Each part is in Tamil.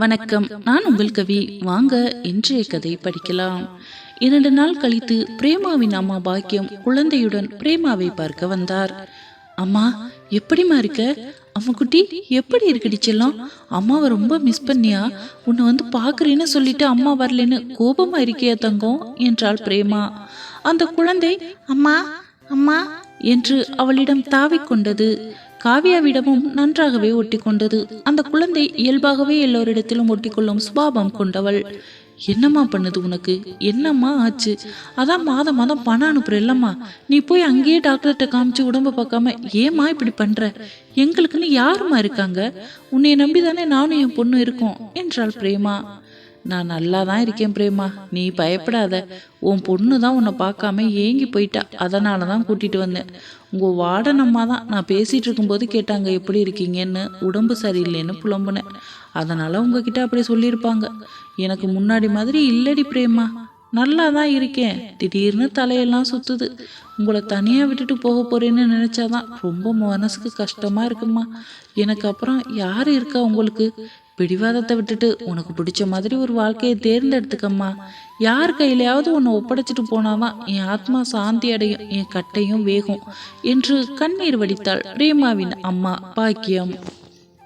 வணக்கம். நான் உங்கள் கவி. வாங்க இன்றைய கதை படிக்கலாம். இரண்டு நாள் கழித்து பிரேமாவின் அம்மா பாக்கியம் குழந்தையுடன் பிரேமாவை பார்க்க வந்தார். அம்மா எப்படிம்மா இருக்க? அம்மா குட்டி எப்படி இருக்குடி செல்லம்? அம்மாவை ரொம்ப மிஸ் பண்ணியா? உன்னை வந்து பார்க்குறேன்னு சொல்லிட்டு அம்மா வரலன்னு கோபமா இருக்கியா தங்கம்? என்றாள் பிரேமா. அந்த குழந்தை அம்மா அம்மா என்று அவளிடம் தாவிக்கொண்டது காவியாவிடமும் நன்றாகவே ஒட்டிக்கொண்டது. அந்த குழந்தை இயல்பாகவே எல்லோரிடத்திலும் ஒட்டிக்கொள்ளும் சுபாவம் கொண்டவள். என்னம்மா பண்ணுது உனக்கு? என்னம்மா ஆச்சு? அதான் மாதம் மாதம் பணம் அனுப்புற இல்லம்மா. நீ போய் அங்கேயே டாக்டர்கிட்ட காமிச்சு உடம்ப பார்க்காம ஏம்மா இப்படி பண்ற? எங்களுக்குன்னு யாரும்மா இருக்காங்க? உன்னை நம்பி தானே நானும் என் பொண்ணு இருக்கோம் என்றாள் பிரேமா. நான் நல்லா தான் இருக்கேன் பிரேமா. நீ பயப்படாத. உன் பொண்ணு தான் உன்னை பார்க்காம ஏங்கி போயிட்டா. அதனால தான் கூட்டிட்டு வந்தேன். உங்கள் வார்டன் அம்மா தான் நான் பேசிகிட்டு இருக்கும்போது கேட்டாங்க எப்படி இருக்கீங்கன்னு? உடம்பு சரியில்லைன்னு புலம்புனேன். அதனால் உங்ககிட்ட அப்படி சொல்லியிருப்பாங்க. எனக்கு முன்னாடி மாதிரி இல்லடி பிரேமா. நல்லா தான் இருக்கேன். திடீர்னு தலையெல்லாம் சுத்துது. உங்களை தனியாக விட்டுட்டு போக போறேன்னு நினைச்சாதான் ரொம்ப மனசுக்கு கஷ்டமா இருக்குமா. எனக்கு அப்புறம் யார் இருக்கா உங்களுக்கு? பிடிவாதத்தை விட்டுட்டு உனக்கு பிடிச்ச மாதிரி ஒரு வாழ்க்கையை தேர்ந்தெடுத்துக்கம்மா. யார் கையிலையாவது உன்னை ஒப்படைச்சிட்டு போனாதான் என் ஆத்மா சாந்தி அடையும் என் கட்டையும் வேகும் என்று கண்ணீர் வடித்தாள் பிரேமாவின் அம்மா பாக்கியம்.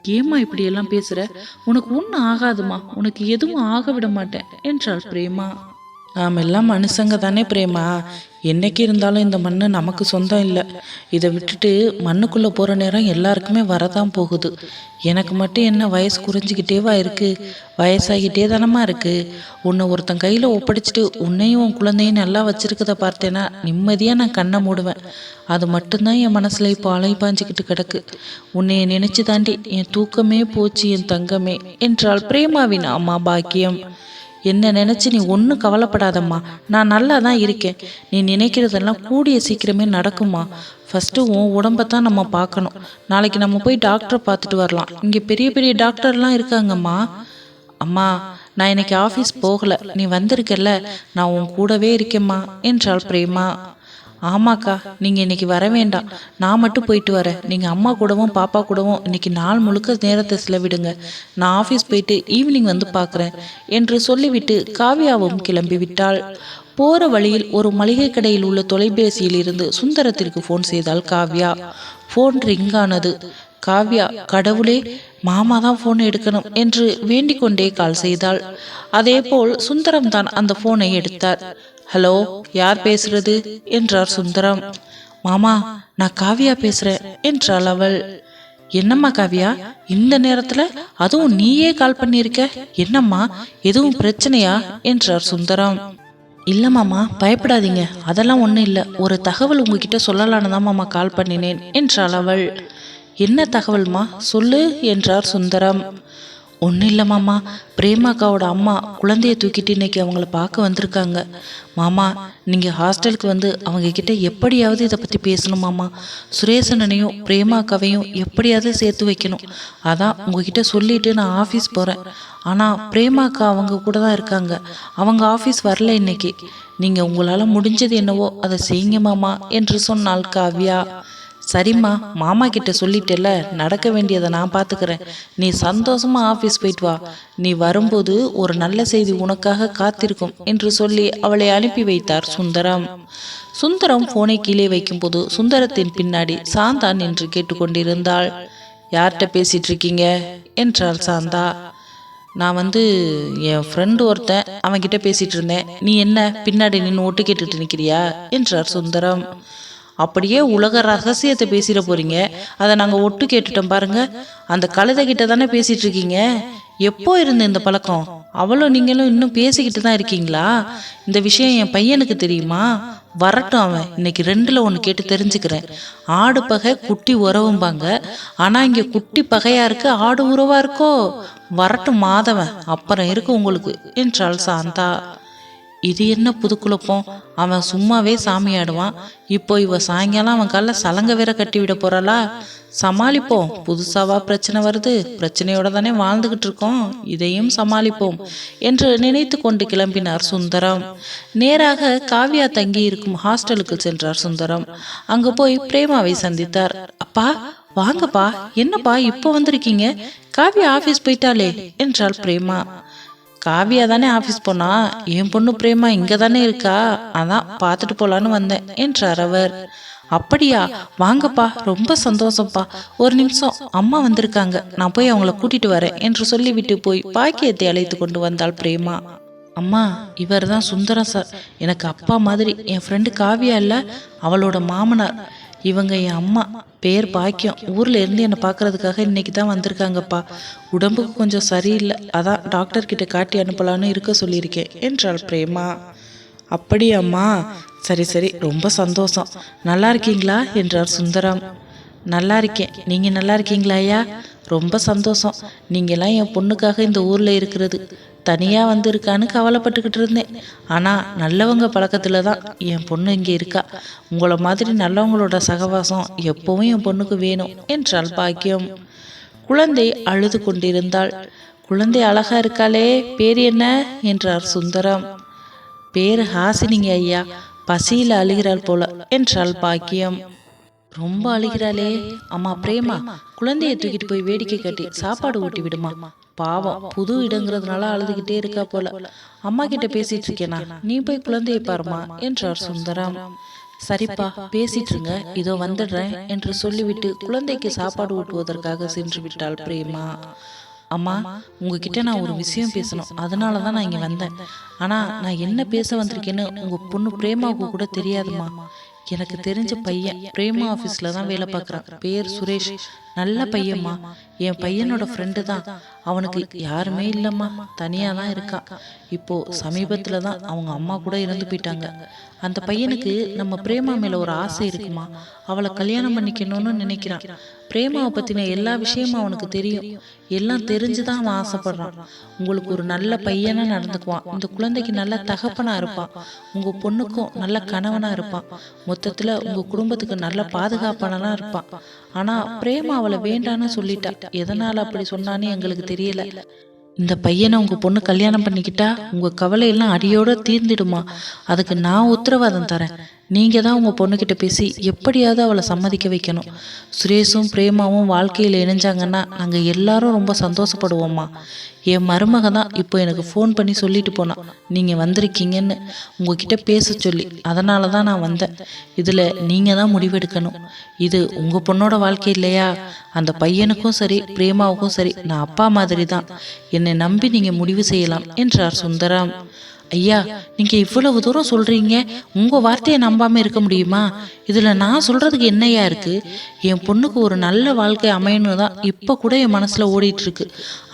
ஏம்மா இப்படியெல்லாம் பேசுற? உனக்கு ஒன்றும் ஆகாதுமா? உனக்கு எதுவும் ஆக விட மாட்டேன் என்றாள் பிரேமா. நாம் எல்லாம் மனுஷங்க தானே பிரேமா. என்னைக்கு இருந்தாலும் இந்த மண் நமக்கு சொந்தம் இல்லை. இதை விட்டுட்டு மண்ணுக்குள்ளே போகிற நேரம் எல்லாருக்குமே வரதான் போகுது. எனக்கு மட்டும் என்ன வயசு குறைஞ்சிக்கிட்டேவா இருக்குது வயசாகிட்டே தானமா இருக்குது உன்னை ஒருத்தன் கையில் ஒப்படைச்சிட்டு உன்னையும் உன் குழந்தையும் நல்லா வச்சிருக்கத பார்த்தேன்னா நிம்மதியாக நான் கண்ணை மூடுவேன். அது மட்டும்தான் என் மனசில் இப்போ அலை பாஞ்சிக்கிட்டு கிடக்கு. உன்னைய நினச்சி தாண்டி என் தூக்கமே போச்சு என் தங்கமே என்றால் பிரேமாவின் அம்மா பாக்கியம். என்ன நினச்சி நீ ஒன்றும் கவலைப்படாதம்மா. நான் நல்லா தான் இருக்கேன். நீ நினைக்கிறதெல்லாம் கூடிய சீக்கிரமே நடக்குமா ஃபஸ்ட்டு உன் உடம்பை தான் நம்ம பார்க்கணும். நாளைக்கு நம்ம போய் டாக்டரை பார்த்துட்டு வரலாம். இங்கே பெரிய பெரிய டாக்டர்லாம் இருக்காங்கம்மா. அம்மா நான் இன்னைக்கு ஆஃபீஸ் போகலை. நீ வந்திருக்கல்ல. நான் உன் கூடவே இருக்கேம்மா என்றாள் பிரேமா. ஆமாக்கா நீங்கள் இன்னைக்கு வர வேண்டாம். நான் மட்டும் போயிட்டு வரேன். நீங்கள் அம்மா கூடவும் பாப்பா கூடவும் இன்னைக்கு நாள் முழுக்க நேரத்தை செலவிடுங்க. நான் ஆஃபீஸ் போயிட்டு ஈவினிங் வந்து பார்க்குறேன் என்று சொல்லிவிட்டு காவியாவும் கிளம்பி விட்டாள். போற வழியில் ஒரு மளிகை கடையில் உள்ள தொலைபேசியில் இருந்து சுந்தரத்திற்கு ஃபோன் செய்தால் காவ்யா. ஃபோன் ரிங் ஆனது. காவ்யா கடவுளே மாமா தான் ஃபோன் எடுக்கணும் என்று வேண்டிக் கொண்டே கால் செய்தாள். அதேபோல் சுந்தரம் தான் அந்த ஃபோனை எடுத்தார். ஹலோ யார் பேசுறது? என்றார் சுந்தரம். மாமா நான் காவியா பேசுறேன் என்றாள் அவள். என்னம்மா காவியா இந்த நேரத்துல அதுவும் நீயே கால் பண்ணியிருக்க? என்னம்மா எதுவும் பிரச்சனையா? என்றார் சுந்தரம். இல்ல மாமா பயப்படாதீங்க அதெல்லாம் ஒன்றும் இல்லை. ஒரு தகவல் உங்ககிட்ட சொல்லலான்னு தான் மாமா கால் பண்ணினேன் என்றாள் அவள். என்ன தகவல்மா? சொல்லு என்றார் சுந்தரம். ஒன்றும் இல்லை மாமா. பிரேமாக்காவோட அம்மா குழந்தைய தூக்கிட்டு இன்னைக்கு அவங்கள பார்க்க வந்திருக்காங்க. மாமா நீங்கள் ஹாஸ்டலுக்கு வந்து அவங்க கிட்ட எப்படியாவது இதை பற்றி பேசணும் மாமா. சுரேசனனையும் பிரேமாக்காவையும் எப்படியாவது சேர்த்து வைக்கணும். அதான் உங்ககிட்ட சொல்லிட்டு நான் ஆஃபீஸ் போகிறேன் ஆனால் பிரேமாக்கா அவங்க கூட தான் இருக்காங்க. அவங்க ஆஃபீஸ் வரல இன்னைக்கு. நீங்கள் உங்களால் முடிஞ்சது என்னவோ அதை செய்யுங்க மாமா என்று சொன்னாள் காவ்யா. சரிம்மா மாமா கிட்ட சொல்லிட்டேல நடக்க வேண்டியதை நான் பார்த்துக்கிறேன் நீ சந்தோஷமா ஆஃபீஸ் போயிட்டு வா. நீ வரும்போது ஒரு நல்ல செய்தி உனக்காக காத்திருக்கும் என்று சொல்லி அவளை அனுப்பி வைத்தார் சுந்தரம். சுந்தரம். போனை கீழே வைக்கும்போது சுந்தரத்தின் பின்னாடி சாந்தா நின்று கேட்டுக்கொண்டிருந்தாள். யார்கிட்ட பேசிட்டு இருக்கீங்க? என்றாள் சாந்தா. நான் வந்து என் ஃப்ரெண்டு ஒருத்தன் அவன்கிட்ட பேசிட்டு இருந்தேன். நீ என்ன? பின்னாடி நின்று ஒட்டு கேட்டுட்டு நிற்கிறியா என்றார் சுந்தரம். அப்படியே உலக ரகசியத்தை பேசிட போறீங்க. அதை நாங்கள் ஒட்டு கேட்டுட்டோம் பாருங்க. அந்த கழுதை கிட்ட தானே பேசிட்டு இருக்கீங்க. எப்போ இருந்த இந்த பழக்கம்? அவளும் நீங்களும் இன்னும் பேசிக்கிட்டு தான் இருக்கீங்களா? இந்த விஷயம் என் பையனுக்கு தெரியுமா? வரட்டும் அவன். இன்னைக்கு ரெண்டில் ஒன்று கேட்டு தெரிஞ்சுக்கிறேன். ஆடு பகை குட்டி உறவும்பாங்க ஆனால் இங்கே குட்டி பகையாக இருக்கு ஆடு உறவாக இருக்கோ? வரட்டும் மாதவன். அப்புறம் இருக்கு உங்களுக்கு. என்றாள் சாந்தா. இது என்ன புது குழப்பம்? அவன் சும்மாவே சாமி ஆடுவான் இப்போ இவ சாயங்காலம் அவன் காலில் சலங்க வேற கட்டி விட போறாளா? சமாளிப்போம். புதுசாவா பிரச்சனை வருது. பிரச்சனையோட தானே வாழ்ந்துகிட்டு இருக்கோம். இதையும் சமாளிப்போம் என்று நினைத்து கொண்டு கிளம்பினார் சுந்தரம். நேராக காவியா தங்கி இருக்கும் ஹாஸ்டலுக்கு சென்றார் சுந்தரம். அங்கு போய் பிரேமாவை சந்தித்தார். அப்பா வாங்கப்பா. என்னப்பா இப்போ வந்திருக்கீங்க? காவியா ஆஃபீஸ் போயிட்டாளே என்றாள் பிரேமா. காவியா தானே ஆஃபீஸ் போனா என் பொண்ணு பிரேமா இங்கே தானே இருக்கா? அதான் பார்த்துட்டு போலான்னு வந்தேன் என்றார் அவர். அப்படியா? வாங்கப்பா ரொம்ப சந்தோஷம்ப்பா. ஒரு நிமிஷம் அம்மா வந்திருக்காங்க. நான் போய் அவங்கள கூட்டிட்டு வரேன் என்று சொல்லிவிட்டு போய் பாக்கியத்தை அழைத்து கொண்டு வந்தாள் பிரேமா. அம்மா இவர் தான் சுந்தரம் சார். எனக்கு அப்பா மாதிரி. என் ஃப்ரெண்டு காவியா இல்லை அவளோட மாமனார். இவங்க என் அம்மா. பேர் பாக்கியம். ஊர்ல இருந்து என்னை பார்க்கறதுக்காக இன்னைக்கு தான் வந்திருக்காங்கப்பா. உடம்புக்கு கொஞ்சம் சரியில்லை. அதான் டாக்டர் கிட்ட காட்டி அனுப்பலான்னு இருக்க சொல்லியிருக்கேன். என்றாள் பிரேமா. அப்படியாம்மா. சரி சரி. ரொம்ப சந்தோஷம். நல்லா இருக்கீங்களா? என்றார் சுந்தரம். நல்லா இருக்கேன். நீங்க நல்லா இருக்கீங்களா ஐயா? ரொம்ப சந்தோஷம். நீங்கெல்லாம் என் பொண்ணுக்காக இந்த ஊர்ல இருக்கிறது. தனியாக வந்திருக்கான்னு கவலைப்பட்டுக்கிட்டு இருந்தேன். ஆனால் நல்லவங்க பழக்கத்தில் தான் என் பொண்ணு இங்கே இருக்கா. உங்களை மாதிரி நல்லவங்களோட சகவாசம் எப்பவும் என் பொண்ணுக்கு வேணும் என்றால் பாக்கியம். குழந்தை அழுது கொண்டிருந்தாள். குழந்தை அழகா இருக்காளே பேர் என்ன? என்றார் சுந்தரம். பேர் ஹாசினிங்க ஐயா பசியில் அழுகிறாள் போல என்றாள் பாக்கியம். ரொம்ப அழுகிறாளே. அம்மா பிரேமா குழந்தையை தூக்கிட்டு போய் வேடிக்கை கட்டி சாப்பாடு ஊட்டி விடுமா? பாவம். புது இடங்கிறதுனால அழுதுகிட்டே இருக்கா போல. அம்மா கிட்ட பேசிட்டு இருக்கேனா? நீ போய் குழந்தையை பாருமா என்றார் சுந்தரம். சரிப்பா பேசிட்டு இருங்க இதோ வந்துடுறேன் என்று சொல்லிவிட்டு குழந்தைக்கு சாப்பாடு ஊட்டுவதற்காக சென்று விட்டாள் பிரேமா. அம்மா உங்ககிட்ட நான் ஒரு விஷயம் பேசணும். அதனால தான் நான் இங்கே வந்தேன். ஆனால் நான் என்ன பேச வந்திருக்கேன்னு உங்கள் பொண்ணு பிரேமாவுக்கு கூட தெரியாதும்மா. எனக்கு தெரிஞ்ச பையன் பிரேமா ஆஃபீஸில் தான் வேலை பார்க்குறான். பேர் சுரேஷ். நல்ல பையன்மா என் பையனோட ஃப்ரெண்டு தான். அவனுக்கு யாருமே இல்லைம்மா. தனியாக தான் இருக்கான் இப்போ சமீபத்தில் தான் அவங்க அம்மா கூட இறந்து போயிட்டாங்க. அந்த பையனுக்கு நம்ம பிரேமா மேலே ஒரு ஆசை இருக்குமா? அவளை கல்யாணம் பண்ணிக்கணும்னு நினைக்கிறான். பிரேமாவை பற்றின எல்லா விஷயமும் அவனுக்கு தெரியும். எல்லாம் தெரிஞ்சு தான் அவன் ஆசைப்படுறான். உங்களுக்கு ஒரு நல்ல பையனா நடந்துக்குவான். இந்த குழந்தைக்கு நல்ல தகப்பனா இருப்பான். உங்க பொண்ணுக்கும் நல்ல கணவனா இருப்பான். மொத்தத்துல உங்க குடும்பத்துக்கு நல்ல பாதுகாப்பானலாம் இருப்பான். ஆனா பிரேமா அவளை வேண்டான்னு சொல்லிட்டா. எதனால அப்படி சொன்னான்னு எங்களுக்கு தெரியல. இந்த பையனை உங்கள் பொண்ணு கல்யாணம் பண்ணிக்கிட்டா உங்கள் கவலையெல்லாம் அடியோடு அடியோட தீர்ந்திடுமா? அதுக்கு நான் உத்தரவாதம் தரேன். நீங்கள் தான் உங்கள் பொண்ணுக்கிட்ட பேசி எப்படியாவது அவளை சம்மதிக்க வைக்கணும். சுரேஷும் பிரேமாவும் வாழ்க்கையில் இணைஞ்சாங்கன்னா நாங்கள் எல்லாரும் ரொம்ப சந்தோஷப்படுவோம்மா. என் மருமக தான் இப்போ எனக்கு ஃபோன் பண்ணி சொல்லிட்டு போனான். நீங்கள் வந்திருக்கீங்கன்னு உங்ககிட்ட பேச சொல்லி அதனால தான் நான் வந்தேன். இதில் நீங்கள் தான் முடிவெடுக்கணும். இது உங்கள் பொண்ணோட வாழ்க்கை இல்லையா? அந்த பையனுக்கும் சரி பிரேமாவுக்கும் சரி நான் அப்பா மாதிரி தான். என்னை நம்பி நீங்கள் முடிவு செய்யலாம் என்றார் சுந்தரம். ஐயா நீங்கள் இவ்வளவு தூரம் சொல்கிறீங்க உங்கள் வார்த்தையை நம்பாமல் இருக்க முடியுமா? இதில் நான் சொல்கிறதுக்கு என்னையா இருக்குது என் பொண்ணுக்கு ஒரு நல்ல வாழ்க்கை அமையணும் தான் இப்போ கூட என் மனசில் ஓடிட்டுருக்கு.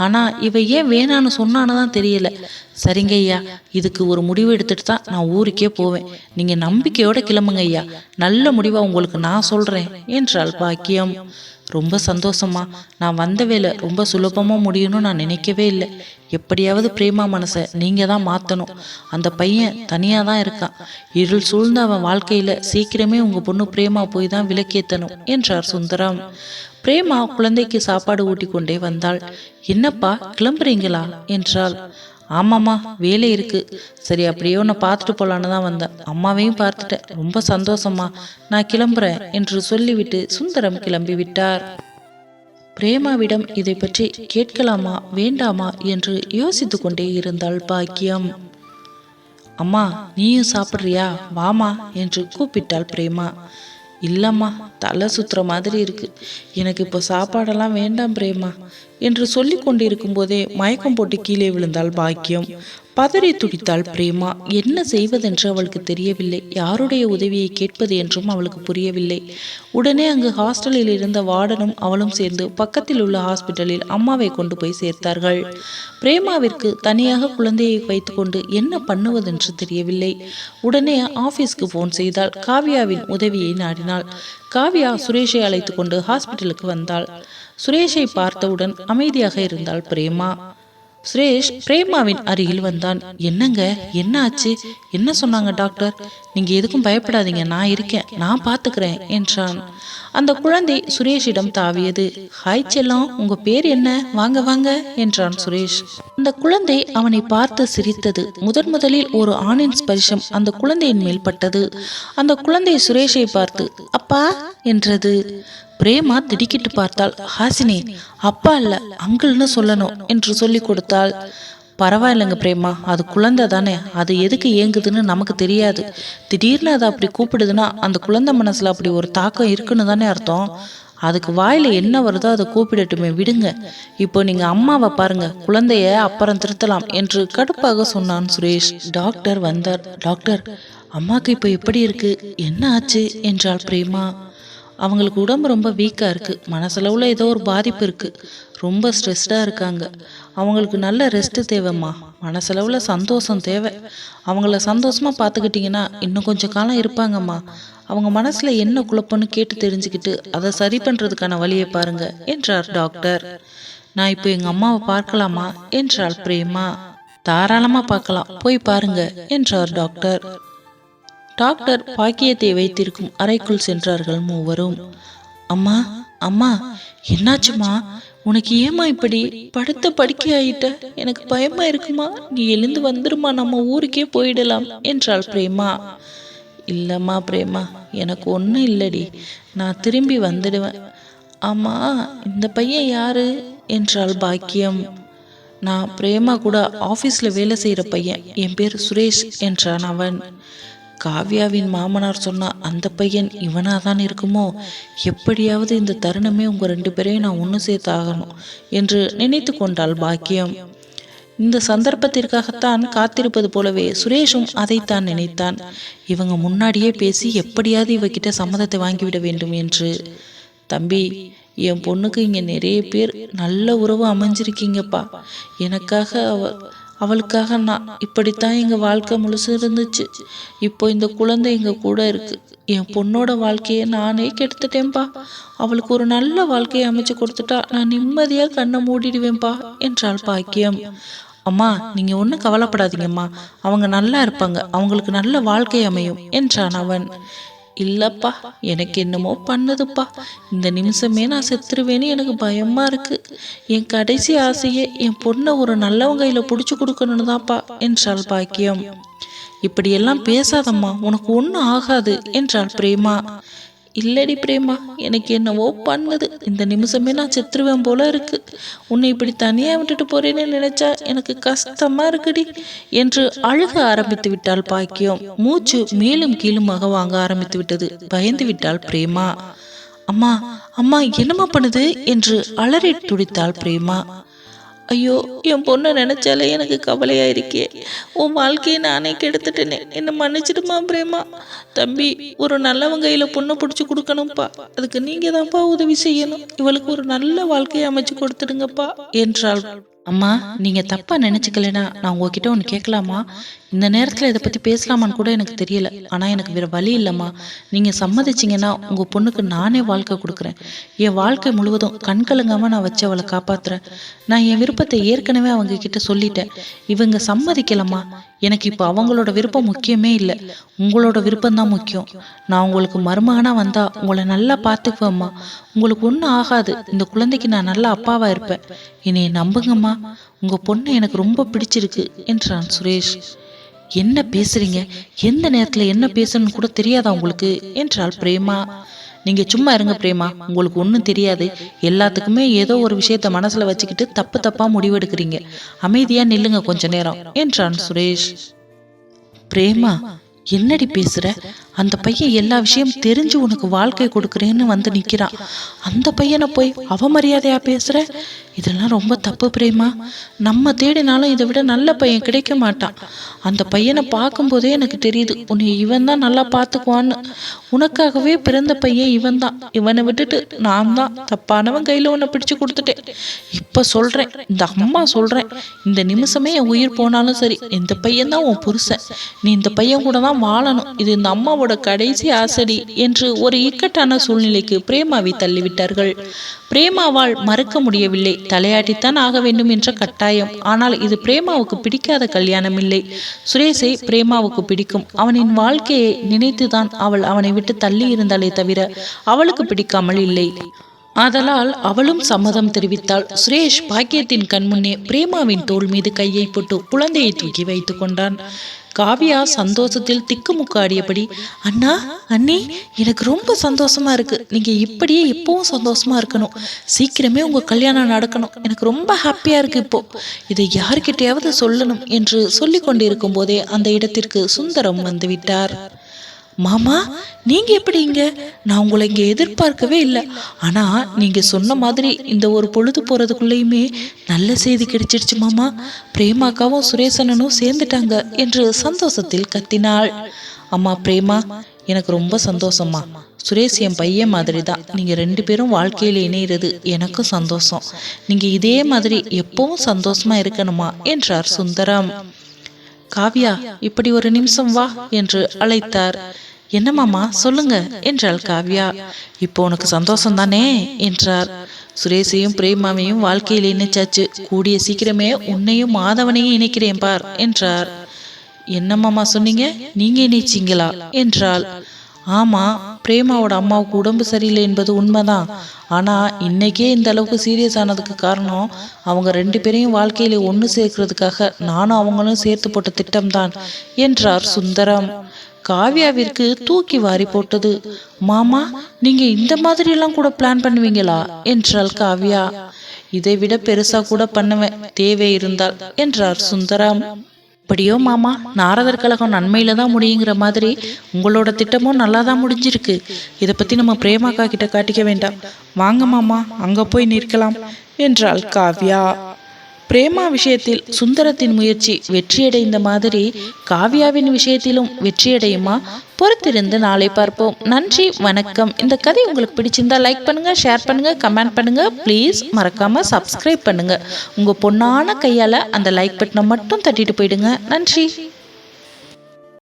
ஆனால் ஆனா இவ ஏன் வேணான்னு சொன்னான்னு தான் தெரியல. சரிங்க ஐயா இதுக்கு ஒரு முடிவு எடுத்துகிட்டு தான் நான் ஊருக்கே போவேன். நீங்கள் நம்பிக்கையோட கிளம்புங்க ஐயா. நல்ல முடிவாக உங்களுக்கு நான் சொல்கிறேன் என்றாள் பாக்கியம். ரொம்ப சந்தோஷமா. நான் வந்த வேலை ரொம்ப சுலபமாக முடியணும்னு நான் நினைக்கவே இல்லை. எப்படியாவது பிரேமா மனசை நீங்கள் தான் மாற்றணும் அந்த பையன் தனியாக தான் இருக்கான். இருள் சூழ்ந்த அவன் வாழ்க்கையில் சீக்கிரமே உங்கள் பொண்ணு பிரேமா போய் தான் விளக்கேத்தணும் என்றார் சுந்தரம். பிரேமா குழந்தைக்கு சாப்பாடு ஊட்டி கொண்டே வந்தாள். என்னப்பா கிளம்புறீங்களா? என்றாள். ஆமாம்மா வேலை இருக்கு. சரி அப்படியே உன்னை பார்த்துட்டு போலான்னு தான் வந்தேன். அம்மாவையும் பார்த்துட்டேன். ரொம்ப சந்தோஷமா நான் கிளம்புறேன் என்று சொல்லிவிட்டு சுந்தரம் கிளம்பி விட்டார். பிரேமாவிடம் இதை பற்றி கேட்கலாமா வேண்டாமா என்று யோசித்து கொண்டே இருந்தாள் பாக்கியம். அம்மா நீயும் சாப்பிட்றியா? வாமா என்று கூப்பிட்டாள் பிரேமா. இல்லைம்மா தலை சுத்துற மாதிரி இருக்கு. எனக்கு இப்போ சாப்பாடெல்லாம் வேண்டாம் பிரேமா என்று சொல்லி கொண்டிருக்கும் போதே மயக்கம் போட்டு கீழே விழுந்தாள் பாக்கியம். பதறி துடித்தாள் பிரேமா. என்ன செய்வதென்று அவளுக்கு தெரியவில்லை. யாருடைய உதவியை கேட்பது என்றும் அவளுக்கு புரியவில்லை. உடனே அங்கு ஹாஸ்டலில் இருந்த வார்டனும் அவளும் சேர்ந்து பக்கத்தில் உள்ள ஹாஸ்பிட்டலில் அம்மாவை கொண்டு போய் சேர்த்தார்கள். பிரேமாவிற்கு தனியாக குழந்தையை வைத்துக்கொண்டு என்ன பண்ணுவதென்று தெரியவில்லை. உடனே ஆபீஸ்க்கு போன் செய்தால் காவியாவின் உதவியை நாடினாள். காவியா சுரேஷை அழைத்து கொண்டு ஹாஸ்பிட்டலுக்கு வந்தாள். சுரேஷை பார்த்தவுடன் அமைதியாக இருந்தாள் பிரேமா. சுரேஷ் பிரேமாவின் அருகில் வந்தான். என்னங்க? என்ன ஆச்சு? என்ன சொன்னாங்க டாக்டர்? நீங்க எதுக்கும் பயப்படாதீங்க நான் இருக்கேன் நான் பாத்துக்கிறேன் என்றான். அந்த குழந்தை சுரேஷிடம் தாவியது ஹாய் செல்லம் உங்க பேர் என்ன? வாங்க வாங்க என்றான் சுரேஷ். அந்த குழந்தை அவனை பார்த்து சிரித்தது. முதன் முதலில் ஒரு ஆணின் ஸ்பரிசம் அந்த குழந்தையின் மேல் பட்டது. அந்த குழந்தை சுரேஷை பார்த்து அப்பா என்றது. பிரேமா திடுக்கிட்டு பார்த்தாள் ஹாசினி அப்பா இல்ல அங்கிள்னு சொல்லணும் என்று சொல்லி கொடுத்தாள். பரவாயில்லைங்க பிரேமா அது குழந்தை தானே அது எதுக்கு ஏங்குதுன்னு நமக்கு தெரியாது. திடீர்னு அதை அப்படி கூப்பிடுதுன்னா அந்த குழந்தை மனசுல அப்படி ஒரு தாக்கம் இருக்குன்னு தானே அர்த்தம். அதுக்கு வாயில என்ன வருதோ அதை கூப்பிடட்டுமே விடுங்க. இப்போ நீங்க அம்மாவை பாருங்க குழந்தைய அப்புறம் திருத்தலாம் என்று கடுப்பாக சொன்னான் சுரேஷ். டாக்டர் வந்தார். டாக்டர் அம்மாக்கு இப்போ எப்படி இருக்கு? என்ன ஆச்சு? என்றாள் பிரேமா. அவங்களுக்கு உடம்பு ரொம்ப வீக்காக இருக்குது மனசளவில் ஏதோ ஒரு பாதிப்பு இருக்குது ரொம்ப ஸ்ட்ரெஸ்டாக இருக்காங்க. அவங்களுக்கு நல்ல ரெஸ்ட்டு தேவைம்மா. மனசளவில் சந்தோஷம் தேவை. அவங்கள சந்தோஷமாக பார்த்துக்கிட்டிங்கன்னா இன்னும் கொஞ்சம் காலம் இருப்பாங்கம்மா. அவங்க மனசில் என்ன குழப்பம்னு கேட்டு தெரிஞ்சுக்கிட்டு அதை சரி பண்ணுறதுக்கான வழியை பாருங்க என்றார் டாக்டர் நான் இப்போ எங்கள் அம்மாவை பார்க்கலாமா என்றாள் பிரேமா. தாராளமாக பார்க்கலாம். போய் பாருங்க என்றார் டாக்டர் டாக்டர் பாக்கியத்தை வைத்திருக்கும் அறைக்குள் சென்றார்கள் மூவரும். அம்மா அம்மா என்னாச்சுமா உனக்கு ஏமா இப்படி படுத்த படுக்கை ஆயிட்ட எனக்கு பயமா இருக்குமா? நீ எழுந்து வந்துருமா? நம்ம ஊருக்கே போயிடலாம் என்றாள் பிரேமா. இல்லம்மா பிரேமா எனக்கு ஒன்றும் இல்லடி. நான் திரும்பி வந்துடுவேன். ஆமா இந்த பையன் யாரு? என்றாள் பாக்கியம். நான் பிரேமா கூட ஆஃபீஸில் வேலை செய்கிற பையன். என் பேர் சுரேஷ் என்றான் அவன். காவ்யாவின் மாமனார் சொன்ன அந்த பையன் இவனாக தான் இருக்குமோ? எப்படியாவது இந்த தருணமே உங்க ரெண்டு பேரையும் நான் ஒன்று சேர்த்தாகணும் என்று நினைத்து கொண்டாள் பாக்கியம். இந்த சந்தர்ப்பத்திற்காகத்தான் காத்திருப்பது போலவே சுரேஷும் அதைத்தான் நினைத்தான். இவங்க முன்னாடியே பேசி எப்படியாவது இவகிட்ட சம்மதத்தை வாங்கிவிட வேண்டும் என்று. தம்பி என் பொண்ணுக்கு இங்கே நிறைய பேர் நல்ல உறவு அமைஞ்சிருக்கீங்கப்பா. எனக்காக அவ அவளுக்காக நான் இப்படித்தான் எங்கள் வாழ்க்கை முழுசு இருந்துச்சு. இப்போ இந்த குழந்தை எங்கள் கூட இருக்கு. என் பொண்ணோட வாழ்க்கையை நானே கெடுத்துட்டேன்ப்பா அவளுக்கு ஒரு நல்ல வாழ்க்கையை அமைச்சு கொடுத்துட்டா நான் நிம்மதியாக கண்ணை மூடிடுவேன்பா என்றாள் பாக்கியம். அம்மா நீங்க ஒன்றும் கவலைப்படாதீங்கம்மா. அவங்க நல்லா இருப்பாங்க. அவங்களுக்கு நல்ல வாழ்க்கை அமையும் என்றான் அவன். இல்லப்பா எனக்கு என்னமோ பண்ணுதுப்பா. இந்த நிமிஷமே நான் செத்துருவேன்னு எனக்கு பயமா இருக்கு. என் கடைசி ஆசையே என் பொண்ணை ஒரு நல்லவங்க கையில பிடிச்சி கொடுக்கணும்னு தான்ப்பா என்றாள் பாக்கியம். இப்படியெல்லாம் பேசாதம்மா உனக்கு ஒன்றும் ஆகாது என்றாள் பிரேமா. இல்லடி பிரேமா எனக்கு என்னவோ பண்ணுது. இந்த நிமிஷமே நான் செத்துருவேன் போல இருக்கு. உன்னை இப்படி தனியாக விட்டுட்டு போறேன்னு நினைச்சா எனக்கு கஷ்டமா இருக்குடி என்று அழுக ஆரம்பித்து விட்டாள் பாக்கியம். மூச்சு மேலும் கீழுமாக வாங்க ஆரம்பித்து விட்டது. பயந்து விட்டாள் பிரேமா. அம்மா அம்மா என்னம்மா பண்ணுது? என்று அலறி துடித்தாள் பிரேமா. ஐயோ என் பொண்ணை நினைச்சாலே எனக்கு கவலையா இருக்கே உன் வாழ்க்கையை நானே கெடுத்துட்டேனே. என்னை மன்னிச்சிடுமா பிரேமா? தம்பி ஒரு நல்லவங்க கையில பொண்ணை பிடிச்சி கொடுக்கணும்ப்பா. அதுக்கு நீங்க தான்ப்பா உதவி செய்யணும். இவளுக்கு ஒரு நல்ல வாழ்க்கையை அமைச்சு கொடுத்துடுங்கப்பா என்றாள். அம்மா நீங்க தப்பா நினைச்சுக்கலனா நான் உங்ககிட்ட ஒன்று கேட்கலாமா? இந்த நேரத்தில் இதை பற்றி பேசலாமான்னு கூட எனக்கு தெரியல. ஆனால் எனக்கு வேறு வழி இல்லைம்மா. நீங்கள் சம்மதிச்சிங்கன்னா உங்கள் பொண்ணுக்கு நானே வாழ்க்கை கொடுக்குறேன். என் வாழ்க்கை முழுவதும் கண் கலங்காமல் நான் வச்சு அவளை காப்பாற்றுறேன் நான் என் விருப்பத்தை ஏற்கனவே அவங்க கிட்ட சொல்லிட்டேன். இவங்க சம்மதிக்கலம்மா. எனக்கு இப்போ அவங்களோட விருப்பம் முக்கியமே இல்லை. உங்களோட விருப்பம் தான் முக்கியம். நான் உங்களுக்கு மருமகனாக வந்தால் உங்களை நல்லா பார்த்துக்குவேம்மா. உங்களுக்கு ஒன்றும் ஆகாது. இந்த குழந்தைக்கு நான் நல்ல அப்பாவாக இருப்பேன். என்னை நம்புங்கம்மா. உங்கள் பொண்ணு எனக்கு ரொம்ப பிடிச்சிருக்கு என்றான் சுரேஷ். என்ன பேசுறீங்க? எந்த நேரத்தில் என்ன பேசணும்னு கூட தெரியாதா உங்களுக்கு? என்றாள் பிரேமா. நீங்க சும்மா இருங்க பிரேமா. உங்களுக்கு ஒன்றும் தெரியாது. எல்லாத்துக்குமே ஏதோ ஒரு விஷயத்த மனசுல வச்சுக்கிட்டு தப்பு தப்பா முடிவெடுக்கிறீங்க. அமைதியா நில்லுங்க கொஞ்ச நேரம் என்றான் சுரேஷ். பிரேமா என்னடி பேசுற? அந்த பையன் எல்லா விஷயம் தெரிஞ்சு உனக்கு வாழ்க்கை கொடுக்குறேன்னு வந்து நிற்கிறான் அந்த பையனை போய் அவமரியாதையாக பேசுற? இதெல்லாம் ரொம்ப தப்பு பிரேமா. நம்ம தேடினாலும் இதை விட நல்ல பையன் கிடைக்க மாட்டான் அந்த பையனை பார்க்கும்போதே எனக்கு தெரியுது உன்னை இவன் தான் நல்லா பார்த்துக்குவான்னு. உனக்காகவே பிறந்த பையன் இவன் தான். இவனை விட்டுட்டு நான் தான் தப்பானவன் கையில் உன்னை பிடிச்சு கொடுத்துட்டேன். இப்போ சொல்கிறேன் இந்த அம்மா சொல்கிறேன் இந்த நிமிஷமே என் உயிர் போனாலும் சரி இந்த பையன் தான் உன் புருஷன். நீ இந்த பையன் கூட தான் வாழணும். இது இந்த அம்மாவோட கடைசி ஆசடி என்று ஒரு இக்கட்டான சூழ்நிலைக்கு பிரேமாவை தள்ளிவிட்டார்கள். பிரேமாவால் மறுக்க முடியவில்லை. தலையாட்டித்தான் ஆக வேண்டும் என்ற கட்டாயம். ஆனால் இது பிரேமாவுக்கு பிடிக்காத கல்யாணம் இல்லை. சுரேஷை பிரேமாவுக்கு பிடிக்கும். அவனின் வாழ்க்கையை நினைத்துதான் அவள் அவனை விட்டு தள்ளி இருந்தாலே தவிர அவளுக்கு பிடிக்காமல் இல்லை. ஆதலால் அவளும் சம்மதம் தெரிவித்தாள். சுரேஷ் பாக்கியத்தின் கண்முன்னே பிரேமாவின் தோள் மீது கையை போட்டு குழந்தையை தூக்கி வைத்து கொண்டான். காவியா சந்தோஷத்தில் திக்குமுக்காடியபடி அண்ணா அண்ணி எனக்கு ரொம்ப சந்தோஷமா இருக்கு. நீங்க இப்படியே இப்பவும் சந்தோஷமா இருக்கணும். சீக்கிரமே உங்க கல்யாணம் நடக்கணும். எனக்கு ரொம்ப ஹாப்பியா இருக்கு இப்போ. இதை யார்கிட்டயாவது சொல்லணும் என்று சொல்லிக் கொண்டிருக்கும் போதே அந்த இடத்திற்கு சுந்தரம் வந்துவிட்டார் மாமா நீங்க எப்படி இங்க? நான் உங்களை இங்க எதிர்பார்க்கவே இல்லை. ஆனா நீங்க சொன்ன மாதிரி இந்த ஒரு பொழுது போறதுக்குள்ளேயுமே நல்ல செய்தி கிடைச்சிருச்சு மாமா. பிரேமாக்காவும் சுரேசனனும் சேர்ந்துட்டாங்க என்று சந்தோஷத்தில் கத்தினாள். அம்மா பிரேமா எனக்கு ரொம்ப சந்தோஷம்மா. சுரேஷ் என் பையன் மாதிரி தான் நீங்கள் ரெண்டு பேரும் வாழ்க்கையில் இணையிறது எனக்கும் சந்தோஷம். நீங்கள் இதே மாதிரி எப்பவும் சந்தோஷமா இருக்கணுமா? என்றார் சுந்தரம். காவ்யா இப்படி ஒரு நிமிஷம் வா என்று அழைத்தார். என்னமாமா சொல்லுங்க என்றாள் காவ்யா. இப்போ உனக்கு சந்தோஷம் தானே என்றார். சுரேஷையும் பிரேமாவையும் வாழ்க்கையில் இணைச்சாச்சு. கூடிய சீக்கிரமே உன்னையும் மாதவனையும் இணைக்கிறேன் பார் என்றார். என்னம்மாமா சொன்னீங்க? நீங்க இணைச்சிங்களா? என்றாள். ஆமா பிரேமாவோட அம்மாவுக்கு உடம்பு சரியில்லை என்பது உண்மைதான். ஆனால் இன்னைக்கே இந்த அளவுக்கு சீரியஸ் ஆனதுக்கு காரணம் அவங்க ரெண்டு பேரையும் வாழ்க்கையில ஒன்று சேர்க்கறதுக்காக நானும் அவங்களும் சேர்த்து போட்ட திட்டம்தான் என்றார் சுந்தரம். காவ்யாவிற்கு தூக்கி வாரி போட்டது மாமா நீங்க இந்த மாதிரி எல்லாம் கூட பிளான் பண்ணுவீங்களா? என்றாள் காவ்யா. இதை விட பெருசா கூட பண்ணுவேன் தேவை இருந்தால் என்றார் சுந்தரம். அப்படியோ மாமா நாரதர் கழகம் நன்மையில தான் முடியுங்கிற மாதிரி உங்களோட திட்டமும் நல்லா தான் முடிஞ்சிருக்கு. இதை பத்தி நம்ம பிரேமாக்கா கிட்ட காட்டிக்க வேண்டாம். வாங்க மாமா அங்க போய் நிற்கலாம் என்றாள் காவ்யா. பிரேமா விஷயத்தில் சுந்தரத்தின் முயற்சி வெற்றியடைந்த மாதிரி காவ்யாவின் விஷயத்திலும் வெற்றியடையுமா? பொறுத்திருந்து நாளை பார்ப்போம். நன்றி வணக்கம். இந்த கதை உங்களுக்கு பிடிச்சிருந்தா லைக் பண்ணுங்க ஷேர் பண்ணுங்க கமெண்ட் பண்ணுங்க. ப்ளீஸ் மறக்காம சப்ஸ்கிரைப் பண்ணுங்க. உங்க பொண்ணான கையால அந்த லைக் பட்டனை மட்டும் தட்டிட்டு போயிடுங்க. நன்றி.